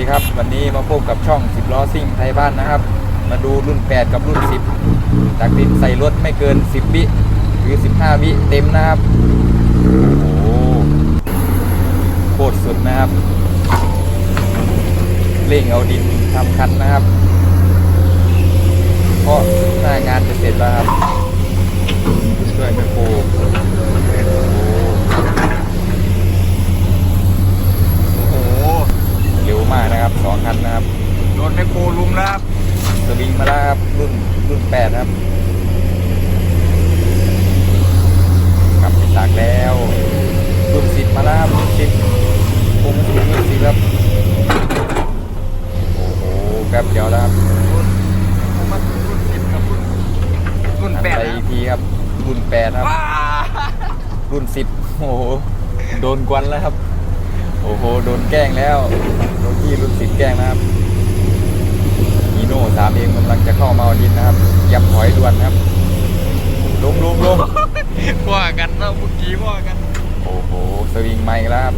ีครับวันนี้มาพบกับช่อง10ล้อซิ่งไทยบ้านนะครับ มาดูรุ่น 8 กับรุ่น 10จากดินใส่รถไม่เกิน 10 วิหรือ 15 วิเต็มนะครับโอ้โหโคตรสุดนะครับเร่งเอาดินทำคันนะครับ เพราะหน้างานจะเสร็จแล้วครับ ช่วยแม่โคโอ้โห โอ้โห เร็วมากนะครับสองคันนะครับ โดนไมโครลุมแล้วครับสวิงมาแล้วครับรุ่นรุ่นแปดครับกลับไปตากแล้วรุ่นสิบมาแล้วครับรุ่นสิบคงสิบรุ่นสิบครับโอ้โหแป๊บเดียวแล้วครับรุ่นผมมาถึงรุ่นสิบกับรุ่นรุ่นแปดไปแล้วอีกทีครับรุ่นแปดครับว้ารุ่นสิบโอ้โหโดนกวนแล้วครับ โอ้โห โดนแกล้งแล้ว โดนที่รุ่นสิบแกล้งนะครับนีโน่สามเองกำลังจะเข้ามาเอาดินนะครับยับถอยด่วนครับ ลงลงลง ว่ากัน เนาะเมื่อกัน โอ้โห สวิงใหม่ครับ